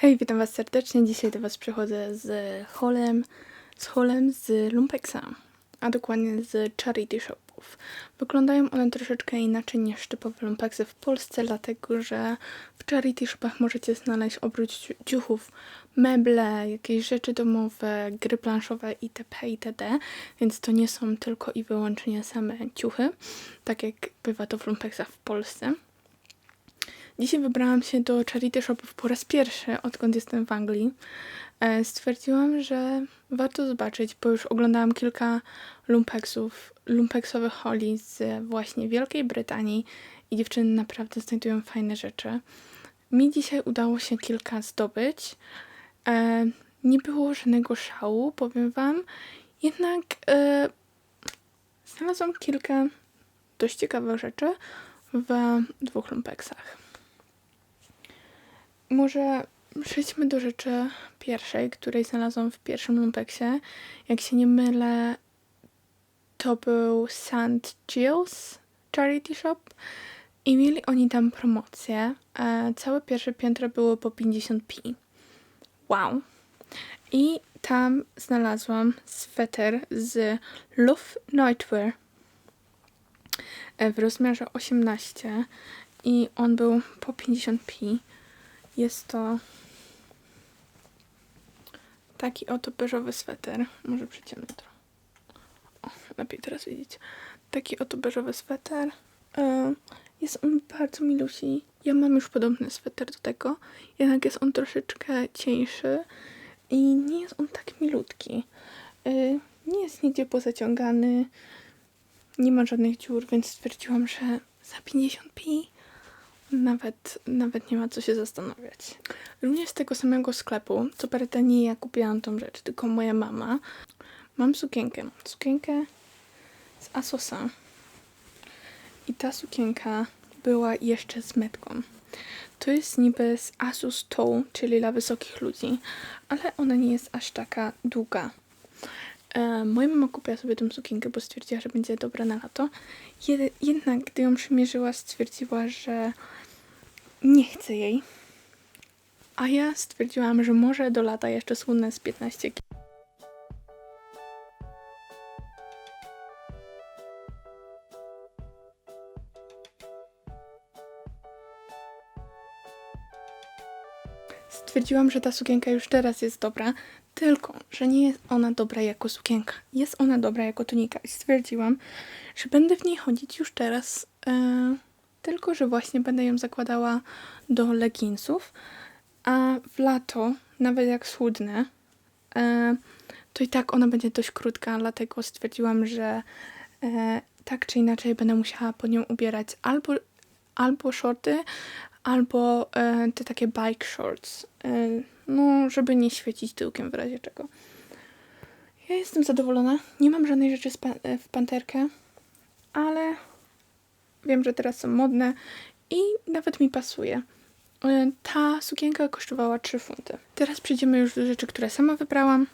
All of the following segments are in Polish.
Hej, witam Was serdecznie. Dzisiaj do Was przychodzę z holem, z holem z Lumpexa, a dokładnie z charity shopów. Wyglądają one troszeczkę inaczej niż typowe Lumpexy w Polsce, dlatego że w charity shopach możecie znaleźć oprócz ciu- ciuchów meble, jakieś rzeczy domowe, gry planszowe itp. itd. Więc to nie są tylko i wyłącznie same ciuchy, tak jak bywa to w Lumpexach w Polsce. Dzisiaj wybrałam się do charity shopów po raz pierwszy, odkąd jestem w Anglii. E, Stwierdziłam, że warto zobaczyć, bo już oglądałam kilka lumpexów, lumpexowych holi z właśnie Wielkiej Brytanii i dziewczyny naprawdę znajdują fajne rzeczy. Mi dzisiaj udało się kilka zdobyć. E, nie było żadnego szału, powiem wam. Jednak e, znalazłam kilka dość ciekawych rzeczy w dwóch lumpexach. Może przejdźmy do rzeczy pierwszej, której znalazłam w pierwszym lumpeksie. Jak się nie mylę, to był St. Gilles Charity Shop i mieli oni tam promocję. E, całe pierwsze piętro było po 50p. Wow. I tam znalazłam sweter z Love Nightwear e, w rozmiarze 18 i on był po 50p. Jest to taki oto beżowy sweter. Może przyciemnę to. O, lepiej teraz widzieć. Taki oto beżowy sweter. E, Jest on bardzo milusi. Ja mam już podobny sweter do tego, jednak jest on troszeczkę cieńszy i nie jest on tak milutki. E, Nie jest nigdzie pozaciągany, nie ma żadnych dziur, więc stwierdziłam, że za 50p nawet, nawet nie ma co się zastanawiać. Również z tego samego sklepu, co prawda nie ja kupiłam tą rzecz, tylko moja mama. Mam sukienkę. Sukienkę z Asosa. I ta sukienka była jeszcze z metką. To jest niby z Asus Toe, czyli dla wysokich ludzi, ale ona nie jest aż taka długa. E, moja mama kupiła sobie tą sukienkę, bo stwierdziła, że będzie dobra na lato. Jed- jednak gdy ją przymierzyła, stwierdziła, że nie chcę jej. A ja stwierdziłam, że może do lata jeszcze słynę z 15 ki- Stwierdziłam, że ta sukienka już teraz jest dobra, tylko że nie jest ona dobra jako sukienka. Jest ona dobra jako tunika. I stwierdziłam, że będę w niej chodzić już teraz, e, tylko że właśnie będę ją zakładała do leginsów. A w lato, nawet jak schudnę, e, to i tak ona będzie dość krótka, dlatego stwierdziłam, że e, tak czy inaczej będę musiała pod nią ubierać albo, albo shorty, albo e, te takie bike shorts. No, żeby nie świecić tyłkiem w razie czego. Ja jestem zadowolona. Nie mam żadnej rzeczy w panterkę, ale wiem, że teraz są modne i nawet mi pasuje. E, Ta sukienka kosztowała 3 funty. Teraz przejdziemy już do rzeczy, które sama wybrałam.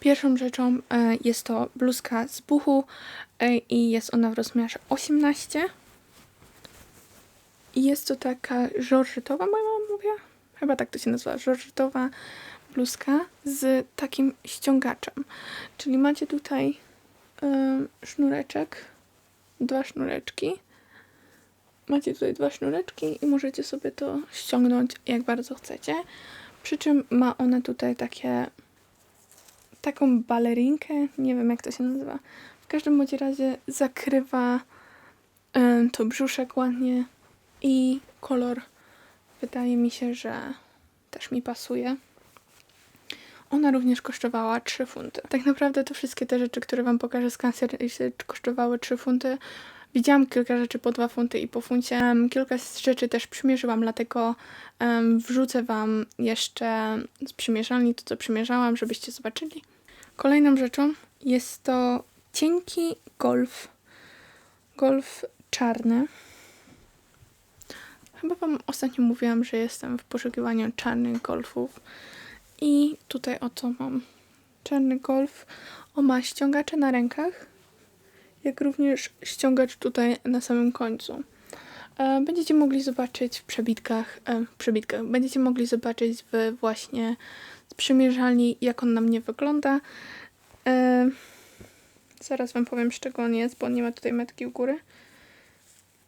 Pierwszą rzeczą e, jest to bluzka z buchu e, i jest ona w rozmiarze 18. I jest to taka żorżetowa, moja mama mówiła? Chyba tak to się nazywa, żorżetowa bluzka z takim ściągaczem. Czyli macie tutaj sznureczek, dwa sznureczki. Macie tutaj dwa sznureczki i możecie sobie to ściągnąć jak bardzo chcecie. Przy czym ma ona tutaj takie taką balerinkę, nie wiem jak to się nazywa. W każdym bądź razie zakrywa em, to brzuszek ładnie i kolor wydaje mi się, że też mi pasuje. Ona również kosztowała 3 funty. Tak naprawdę to wszystkie te rzeczy, które Wam pokażę z Cancer kosztowały 3 funty. Widziałam kilka rzeczy po 2 funty i po funcie. Kilka z rzeczy też przymierzyłam, dlatego wrzucę Wam jeszcze z przymierzalni to, co przymierzałam, żebyście zobaczyli. Kolejną rzeczą jest to cienki golf. Golf czarny. Chyba Wam ostatnio mówiłam, że jestem w poszukiwaniu czarnych golfów. I tutaj oto mam czarny golf. O ma ściągacze na rękach, jak również ściągacz tutaj na samym końcu. E, Będziecie mogli zobaczyć w przebitkach, e, w przebitkach, będziecie mogli zobaczyć w właśnie sprzymierzalni, jak on na mnie wygląda. E, Zaraz wam powiem, z czego on jest, bo nie ma tutaj metki u góry.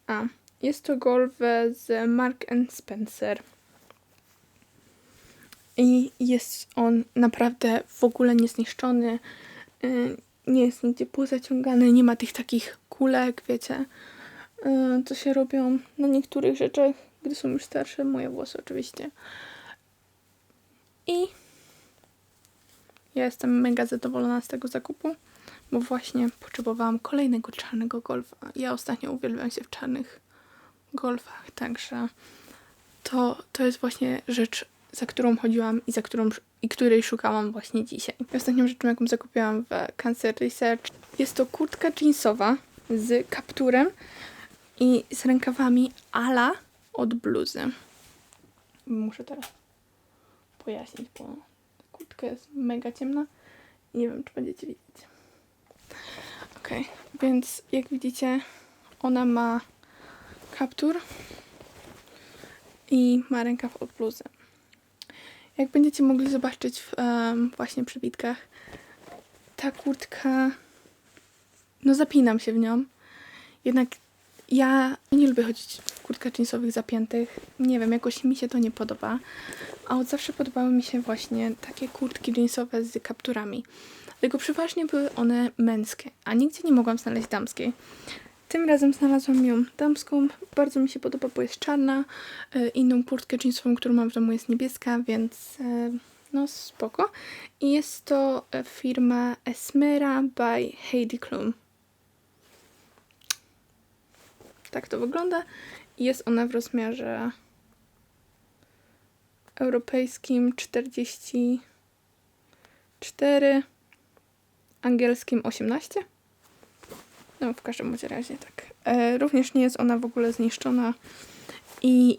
A, jest to golf z Mark Spencer. I jest on naprawdę w ogóle niezniszczony. y, Nie jest nigdzie pozaciągany, nie ma tych takich kulek, wiecie, y, co się robią na niektórych rzeczach, gdy są już starsze. Moje włosy oczywiście. I ja jestem mega zadowolona z tego zakupu, bo właśnie potrzebowałam kolejnego czarnego golfa. Ja ostatnio uwielbiam się w czarnych golfach, także to, to jest właśnie rzecz, za którą chodziłam i za którą i której szukałam właśnie dzisiaj. Ostatnią rzeczą, jaką zakupiłam w Cancer Research, jest to kurtka jeansowa z kapturem i z rękawami ala od bluzy. Muszę teraz pojaśnić, bo kurtka jest mega ciemna nie wiem, czy będziecie widzieć. Ok, więc jak widzicie, ona ma kaptur i ma rękaw od bluzy. Jak będziecie mogli zobaczyć w em, właśnie przebitkach, ta kurtka, no zapinam się w nią. Jednak ja nie lubię chodzić w kurtkach jeansowych zapiętych. Nie wiem, jakoś mi się to nie podoba. A od zawsze podobały mi się właśnie takie kurtki jeansowe z kapturami. Tylko przeważnie były one męskie, a nigdzie nie mogłam znaleźć damskiej. Tym razem znalazłam ją damską. Bardzo mi się podoba, bo jest czarna. E, Inną kurtkę jeansową, którą mam w domu jest niebieska, więc e, no spoko. I jest to e, firma Esmera by Heidi Klum. Tak to wygląda. Jest ona w rozmiarze europejskim 44, angielskim 18. No, w każdym razie tak. E, również nie jest ona w ogóle zniszczona i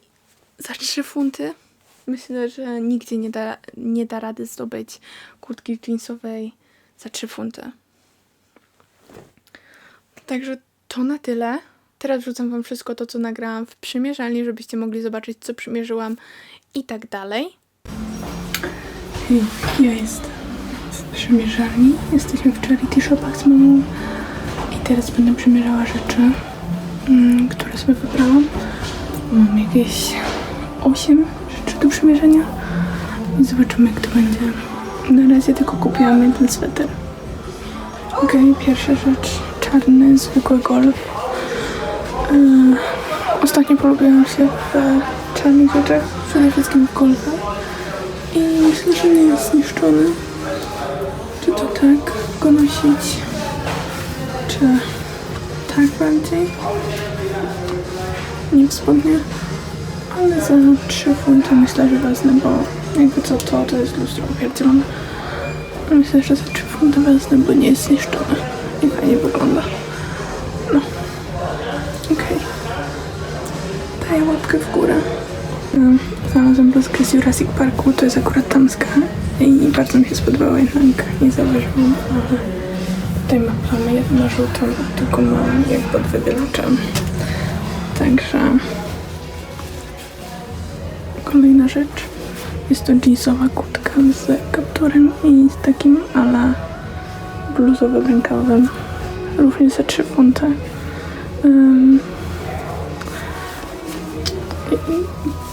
za 3 funty myślę, że nigdzie nie da, nie da rady zdobyć kurtki jeansowej za 3 funty. Także to na tyle. Teraz wrzucam wam wszystko to, co nagrałam w przymierzalni, żebyście mogli zobaczyć, co przymierzyłam i tak dalej. Ja jestem w przymierzalni. Jesteśmy w charity shopach z mamą. Teraz będę przymierzała rzeczy, mm, które sobie wybrałam. Mam jakieś 8 rzeczy do przymierzenia. Zobaczymy, jak to będzie. Na razie tylko kupiłam jeden sweter. Okej, pierwsza rzecz. Czarny, zwykły golf. Yy, ostatnio polubiłam się w czarnych rzeczach, przede wszystkim w golfach. I myślę, że nie jest zniszczony. Czy to tak go nosić? Czy tak bardziej? Nie w spodnie. Ale za 3 funty myślę, że wezmę, bo jakby co to, to jest lustro opierdzielone. Myślę, że za 3 funty wezmę, bo nie jest zniszczone. I fajnie wygląda. No. Okej. Daję łapkę w górę. Znalazłam bluzkę z Jurassic Parku, to jest akurat tamska i bardzo mi się spodobała jednak nie zauważyłam, ale tutaj mam plamę jedną żółtą, tylko mam jak pod wybielaczem. Także kolejna rzecz jest to jeansowa kurtka z kapturem i z takim ala bluzowym rękawem. Również za 3 funty. I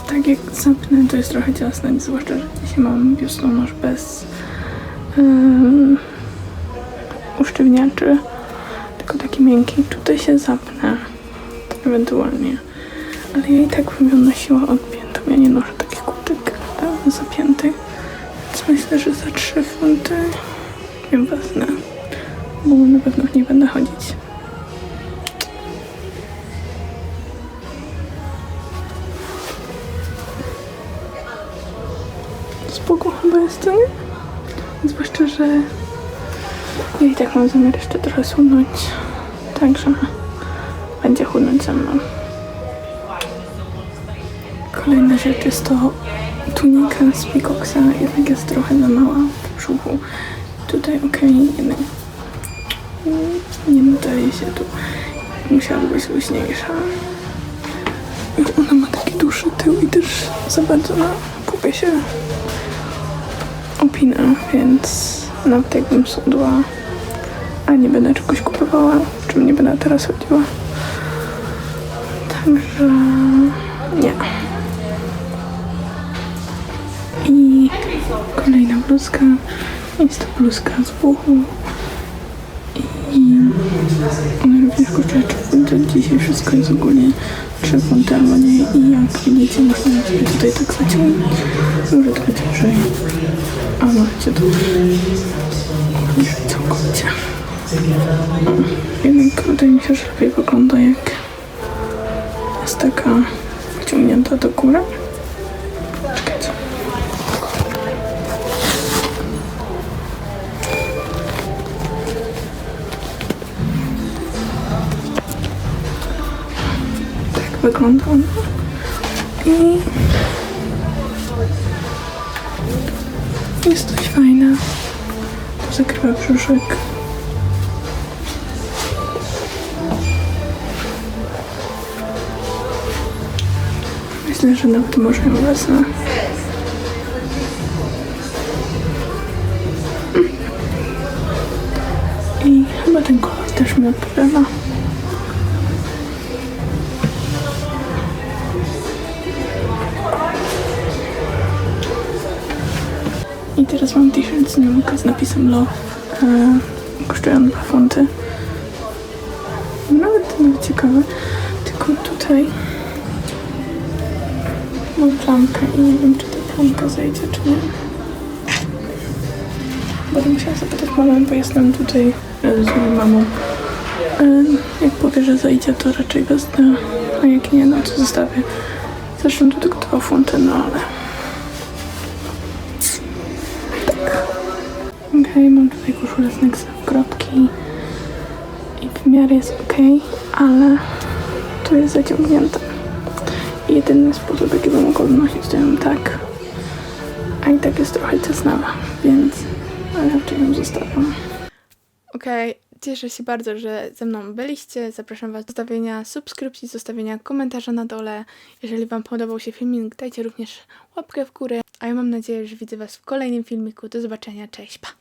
tak jak zapnę, to jest trochę ciasne, zwłaszcza, że dzisiaj mam biustonosz bez um, usztywniaczy, tylko taki miękki. Tutaj się zapnę, ewentualnie. Ale ja i tak bym ją nosiła odpiętą. Ja nie noszę takich kurtek zapiętych. Więc myślę, że za 3 funty ją wezmę, bo na pewno w niej będę chodzić. spoko chyba jest, to nie? Zwłaszcza, że i tak mam zamiar jeszcze trochę sunąć, także będzie chudnąć ze mną. Kolejna rzecz jest to tunika z Peacocksa, jednak jest trochę za mała w brzuchu. Tutaj okej, jednak nie nadaje się tu. Musiała być luźniejsza. Ona ma taki dłuższy tył i też za bardzo na pupie się opina, więc nawet jakbym sądła, nie będę czegoś kupowała, czym nie będę teraz chodziła. Także nie. I kolejna bluzka. Jest to bluzka z buchu. I ona również kosztuje 3 funty. Dzisiaj wszystko jest ogólnie 3 funty nie. I jak widzicie, można sobie tutaj tak zaciągnąć. Może trochę ciężej. A możecie to obniżyć całkowicie. Jednak wydaje mi się, że lepiej wygląda jak jest taka wyciągnięta do góry. Tak wygląda ona. I jest dość fajne. To zakrywa brzuszek. Myślę, że nawet może wezmę. I chyba ten kolor też mi odpowiada. I teraz mam t-shirt z Niemka z napisem Love. E, kosztują 2 funty. Nawet, nawet ciekawe. Tylko tutaj mam plamkę i nie wiem, czy ta plamka zejdzie, czy nie. Będę musiała zapytać mamę, bo jestem tutaj e, z moją mamą. E, Jak powie, że zejdzie, to raczej wezmę, a jak nie, no to zostawię. Zresztą to tylko 2 funty, no ale... Okej, mam tutaj koszulę z Nexa kropki i w miarę jest ok, ale tu jest zaciągnięte. Jedyny sposób, jaki bym mogła nosić, to ją tak. A i tak jest trochę ciasnawa, więc raczej ją zostawiam. Okej, cieszę się bardzo, że ze mną byliście. Zapraszam Was do zostawienia subskrypcji, zostawienia komentarza na dole. Jeżeli Wam podobał się filmik, dajcie również łapkę w górę. A ja mam nadzieję, że widzę Was w kolejnym filmiku. Do zobaczenia, cześć, pa!